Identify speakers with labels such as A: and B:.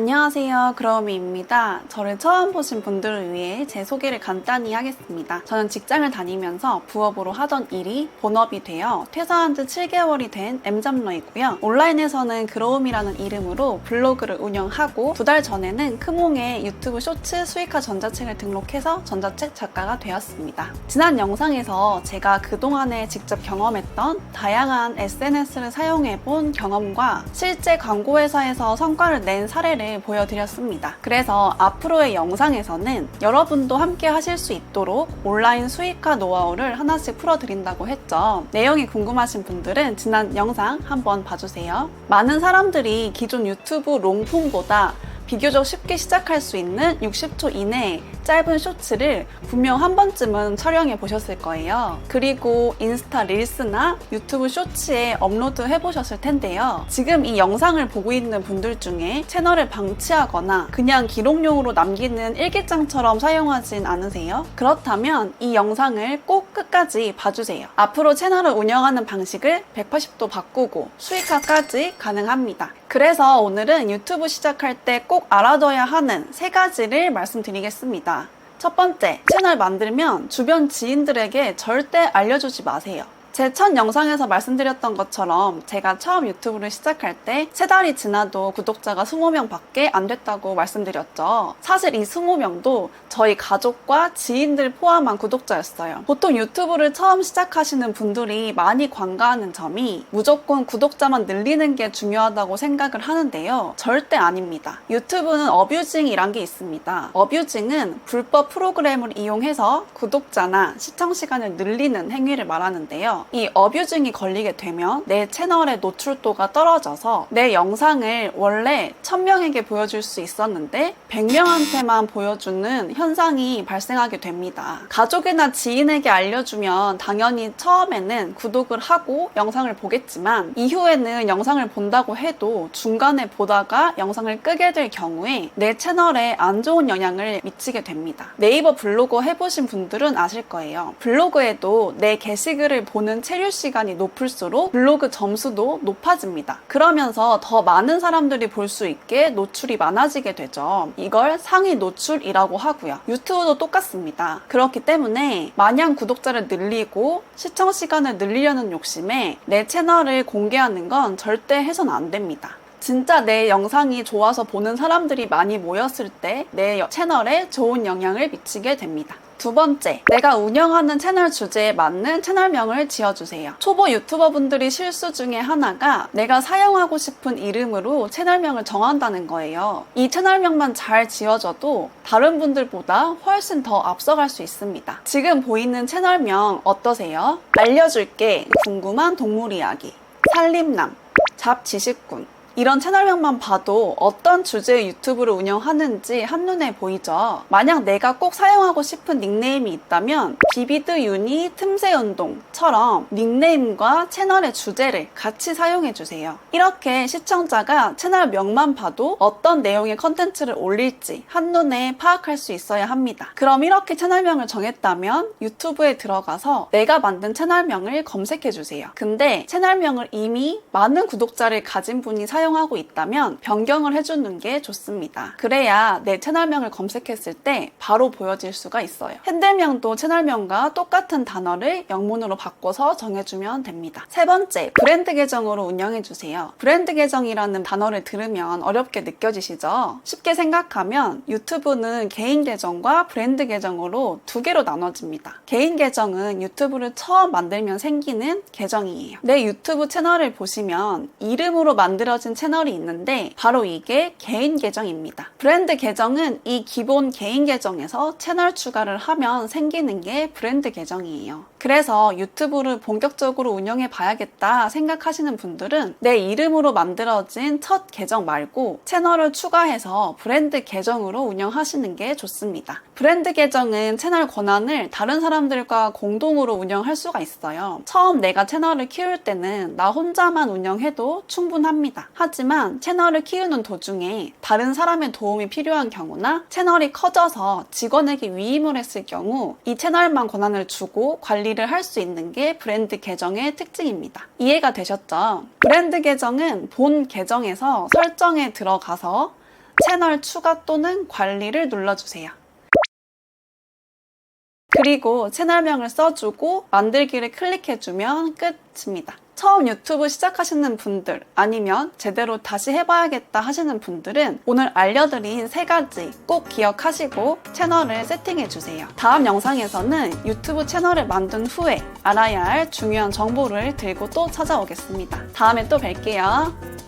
A: 안녕하세요. 그러미입니다. 저를 처음 보신 분들을 위해 제 소개를 간단히 하겠습니다. 저는 직장을 다니면서 부업으로 하던 일이 본업이 되어 퇴사한 지 7개월이 된 M잡러이고요. 온라인에서는 그로움이라는 이름으로 블로그를 운영하고 두 달 전에는 크몽의 유튜브 쇼츠 수익화 전자책을 등록해서 전자책 작가가 되었습니다. 지난 영상에서 제가 그동안에 직접 경험했던 다양한 SNS를 사용해 본 경험과 실제 광고회사에서 성과를 낸 사례를 보여드렸습니다. 그래서 앞으로의 영상에서는 여러분도 함께 하실 수 있도록 온라인 수익화 노하우를 하나씩 풀어드린다고 했죠. 내용이 궁금하신 분들은 지난 영상 한번 봐주세요. 많은 사람들이 기존 유튜브 롱폼보다 비교적 쉽게 시작할 수 있는 60초 이내의 짧은 쇼츠를 분명 한 번쯤은 촬영해 보셨을 거예요. 그리고 인스타 릴스나 유튜브 쇼츠에 업로드 해 보셨을 텐데요. 지금 이 영상을 보고 있는 분들 중에 채널을 방치하거나 그냥 기록용으로 남기는 일기장처럼 사용하진 않으세요? 그렇다면 이 영상을 꼭 끝까지 봐주세요. 앞으로 채널을 운영하는 방식을 180도 바꾸고 수익화까지 가능합니다. 그래서 오늘은 유튜브 시작할 때 꼭 알아둬야 하는 세 가지를 말씀드리겠습니다. 첫 번째, 채널 만들면 주변 지인들에게 절대 알려주지 마세요. 제 첫 영상에서 말씀드렸던 것처럼 제가 처음 유튜브를 시작할 때 세 달이 지나도 구독자가 20명 밖에 안 됐다고 말씀드렸죠. 사실 이 20명도 저희 가족과 지인들 포함한 구독자였어요. 보통 유튜브를 처음 시작하시는 분들이 많이 관가하는 점이 무조건 구독자만 늘리는 게 중요하다고 생각을 하는데요. 절대 아닙니다. 유튜브는 어뷰징이란 게 있습니다. 어뷰징은 불법 프로그램을 이용해서 구독자나 시청 시간을 늘리는 행위를 말하는데요. 이 어뷰징이 걸리게 되면 내 채널의 노출도가 떨어져서 내 영상을 원래 1000명에게 보여줄 수 있었는데 100명한테만 보여주는 현상이 발생하게 됩니다. 가족이나 지인에게 알려주면 당연히 처음에는 구독을 하고 영상을 보겠지만 이후에는 영상을 본다고 해도 중간에 보다가 영상을 끄게 될 경우에 내 채널에 안 좋은 영향을 미치게 됩니다. 네이버 블로그 해보신 분들은 아실 거예요. 블로그에도 내 게시글을 보는 체류 시간이 높을수록 블로그 점수도 높아집니다. 그러면서 더 많은 사람들이 볼 수 있게 노출이 많아지게 되죠. 이걸 상위 노출이라고 하고요. 유튜브도 똑같습니다. 그렇기 때문에 마냥 구독자를 늘리고 시청 시간을 늘리려는 욕심에 내 채널을 공개하는 건 절대 해서는 안 됩니다. 진짜 내 영상이 좋아서 보는 사람들이 많이 모였을 때 내 채널에 좋은 영향을 미치게 됩니다. 두 번째, 내가 운영하는 채널 주제에 맞는 채널명을 지어주세요. 초보 유튜버 분들이 실수 중에 하나가 내가 사용하고 싶은 이름으로 채널명을 정한다는 거예요. 이 채널명만 잘 지어져도 다른 분들보다 훨씬 더 앞서갈 수 있습니다. 지금 보이는 채널명 어떠세요? 알려줄게. 궁금한 동물 이야기. 살림남. 잡지식군. 이런 채널명만 봐도 어떤 주제의 유튜브를 운영하는지 한눈에 보이죠. 만약 내가 꼭 사용하고 싶은 닉네임이 있다면 비비드 유니 틈새 운동처럼 닉네임과 채널의 주제를 같이 사용해 주세요. 이렇게 시청자가 채널명만 봐도 어떤 내용의 컨텐츠를 올릴지 한눈에 파악할 수 있어야 합니다. 그럼 이렇게 채널명을 정했다면 유튜브에 들어가서 내가 만든 채널명을 검색해 주세요. 근데 채널명을 이미 많은 구독자를 가진 분이 사용 사용하고 있다면 변경을 해주는 게 좋습니다. 그래야 내 채널명을 검색했을 때 바로 보여질 수가 있어요. 핸들명도 채널명과 똑같은 단어를 영문으로 바꿔서 정해주면 됩니다. 세 번째, 브랜드 계정으로 운영해주세요. 브랜드 계정이라는 단어를 들으면 어렵게 느껴지시죠? 쉽게 생각하면 유튜브는 개인 계정과 브랜드 계정으로 두 개로 나눠집니다. 개인 계정은 유튜브를 처음 만들면 생기는 계정이에요. 내 유튜브 채널을 보시면 이름으로 만들어진 채널이 있는데 바로 이게 개인 계정입니다. 브랜드 계정은 이 기본 개인 계정에서 채널 추가를 하면 생기는 게 브랜드 계정이에요. 그래서 유튜브를 본격적으로 운영해 봐야겠다 생각하시는 분들은 내 이름으로 만들어진 첫 계정 말고 채널을 추가해서 브랜드 계정으로 운영하시는 게 좋습니다. 브랜드 계정은 채널 권한을 다른 사람들과 공동으로 운영할 수가 있어요. 처음 내가 채널을 키울 때는 나 혼자만 운영해도 충분합니다. 하지만 채널을 키우는 도중에 다른 사람의 도움이 필요한 경우나 채널이 커져서 직원에게 위임을 했을 경우 이 채널만 권한을 주고 관 리를 할 수 있는 게 브랜드 계정의 특징입니다. 이해가 되셨죠? 브랜드 계정은 본 계정에서 설정에 들어가서 채널 추가 또는 관리를 눌러주세요. 그리고 채널명을 써주고 만들기를 클릭해주면 끝입니다. 처음 유튜브 시작하시는 분들 아니면 제대로 다시 해봐야겠다 하시는 분들은 오늘 알려드린 세 가지 꼭 기억하시고 채널을 세팅해주세요. 다음 영상에서는 유튜브 채널을 만든 후에 알아야 할 중요한 정보를 들고 또 찾아오겠습니다. 다음에 또 뵐게요.